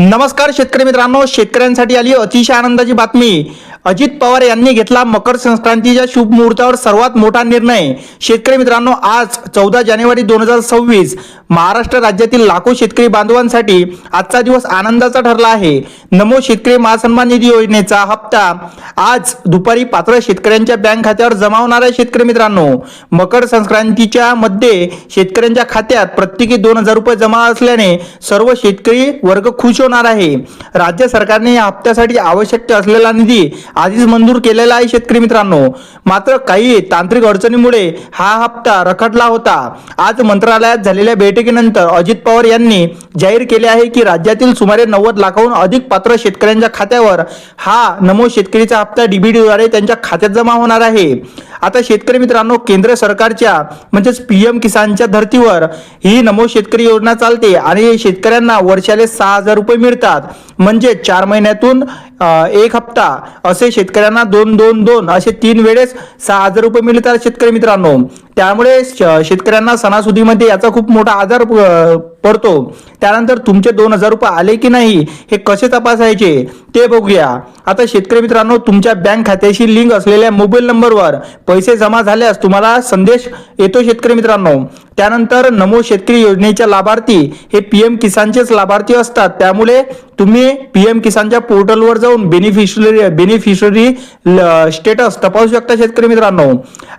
नमस्कार शेतकरी मित्रांनो शेतकऱ्यांसाठी आली अतिशय आनंदाची बातमी. अजित पवार यांनी घेतला मकर संक्रांतीच्या शुभ मुहूर्तावर सर्वात मोठा निर्णय. शेतकरी मित्रांनो आज चौदा जानेवारी दोन हजार सव्वीस महाराष्ट्र राज्यातील लाखो शेतकरी बांधवांसाठी आजचा दिवस आनंदाचा ठरला आहे. नमो शेतकरी महासन्मान निधी योजनेचा हप्ता आज दुपारी पात्र शेतकऱ्यांच्या बँक खात्यावर जमा होणार आहे शेतकरी मित्रांनो. मकर संक्रांतीच्या मध्ये शेतकऱ्यांच्या खात्यात प्रत्येकी दोन हजार रुपये जमा असल्याने सर्व शेतकरी वर्ग खुश होणार आहे. राज्य सरकारने या हप्त्यासाठी आवश्यक असलेला निधी आधीच मंजूर केलेला आहे शेतकरी मित्रांनो. मात्र काही तांत्रिक अडचणीमुळे हा हप्ता रखडला होता. आज मंत्रालयात झालेल्या बैठकीनंतर अजित पवार यांनी जाहीर केले आहे की राज्यातील सुमारे नव्वद लाखाहून अधिक पात्र शेतकऱ्यांच्या खात्यावर हा नमो शेतकरीचा हप्ता डीबीडीद्वारे त्यांच्या खात्यात जमा होणार आहे. आता शेतकरी मित्रांनो केंद्र सरकारच्या म्हणजेच पी एम किसानच्या धर्तीवर ही नमो शेतकरी योजना चालते आणि शेतकऱ्यांना वर्षाले सहा हजार रुपये मिळतात. म्हणजे चार महिन्यातून एक हप्ता. असे शेतकऱ्यांना दोन दोन दोन असे तीन वेळेस सहा हजार रुपये मिळतात शेतकरी मित्रांनो. त्यामुळे श- शेतकऱ्यांना सणासुदीमध्ये याचा खूप मोठा आजार पडतो. त्यानंतर तुमचे दोन हजार रुपये आले की नाही हे कसे तपासायचे ते बघूया. आता शेतकरी मित्रांनो तुमच्या बँक खात्याशी लिंक असलेल्या मोबाईल नंबरवर पैसे जमा झाल्यास तुम्हाला संदेश येतो शेतकरी मित्रांनो. त्यानंतर नमो शेतकरी योजनेच्या लाभार्थी हे पीएम किसानचेच लाभार्थी असतात. त्यामुळे तुम्ही पीएम किसानच्या पोर्टलवर जाऊन बेनिफिशरी बेनिफिशरी स्टेटस तपासू शकता शेतकरी मित्रांनो.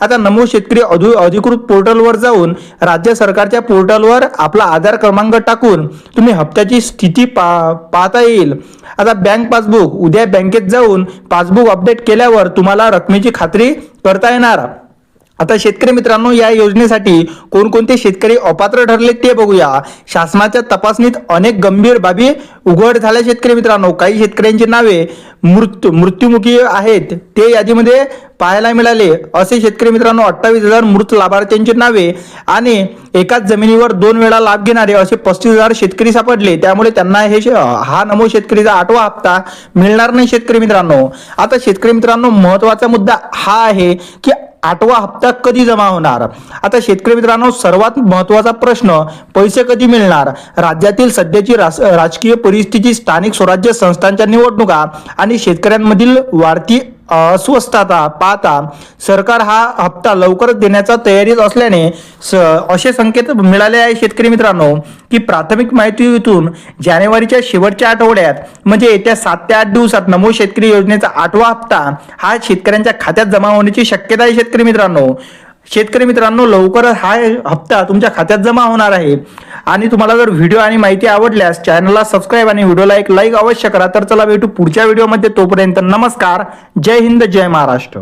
आता नमो शेतकरी अधिकृत पोर्टलवर जाऊन राज्य सरकारच्या पोर्टलवर आपला आधार क्रमांक टाकून तुम्ही हप्त्याची स्थिती पा पाहता येईल. आता बँक पासबुक उद्या बँकेत जाऊन पासबुक अपडेट केल्यावर तुम्हाला रकमेची खात्री करता येणार. आता शेतकरी मित्रांनो या योजनेसाठी कोणकोणते शेतकरी अपात्र ठरले ते बघूया. शासनाच्या तपासणीत अनेक गंभीर बाबी उघड झाल्या शेतकरी मित्रांनो. काही शेतकऱ्यांची नावे मृत्यू मृत्युमुखी आहेत. ते यादीमध्ये पाहायला मिळाले. असे शेतकरी मित्रांनो अठ्ठावीस हजार मृत लाभार्थ्यांची नावे आणि एकाच जमिनीवर दोन वेळा लाभ घेणारे असे पस्तीस हजार शेतकरी सापडले. त्यामुळे त्यांना हे हा नमो शेतकरीचा आठवा हप्ता मिळणार नाही शेतकरी मित्रांनो. आता शेतकरी मित्रांनो महत्त्वाचा मुद्दा हा आहे की आठवा हप्ता कधी जमा होणार? आता शेतकरी मित्रांनो सर्वात महत्त्वाचा प्रश्न पैसे कधी मिळणार? राज्यातील सध्याची राजकीय परिस्थिती स्थानिक स्वराज्य संस्थांच्या निवडणुका आणि शेतकऱ्यांमधील वाढती अस्वस्थता पाहता सरकार हा हप्ता लवकरच देण्याचा तयारीत असल्याने स असे संकेत मिळाले आहे शेतकरी मित्रांनो की प्राथमिक माहितीतून जानेवारीच्या शेवटच्या आठवड्यात म्हणजे येत्या सात ते आठ दिवसात नमो शेतकरी योजनेचा आठवा हप्ता हा शेतकऱ्यांच्या खात्यात जमा होण्याची शक्यता आहे शेतकरी मित्रांनो. शेतकरी मित्रांनो लवकरच हा हप्ता तुमच्या खात्यात जमा होणार आहे. आणि तुम्हाला जर व्हिडिओ आणि माहिती आवडल्यास चॅनलला सबस्क्राईब आणि व्हिडिओला एक लाईक अवश्य करा. तर चला भेटू पुढच्या व्हिडिओमध्ये तोपर्यंत नमस्कार. जय हिंद जय महाराष्ट्र.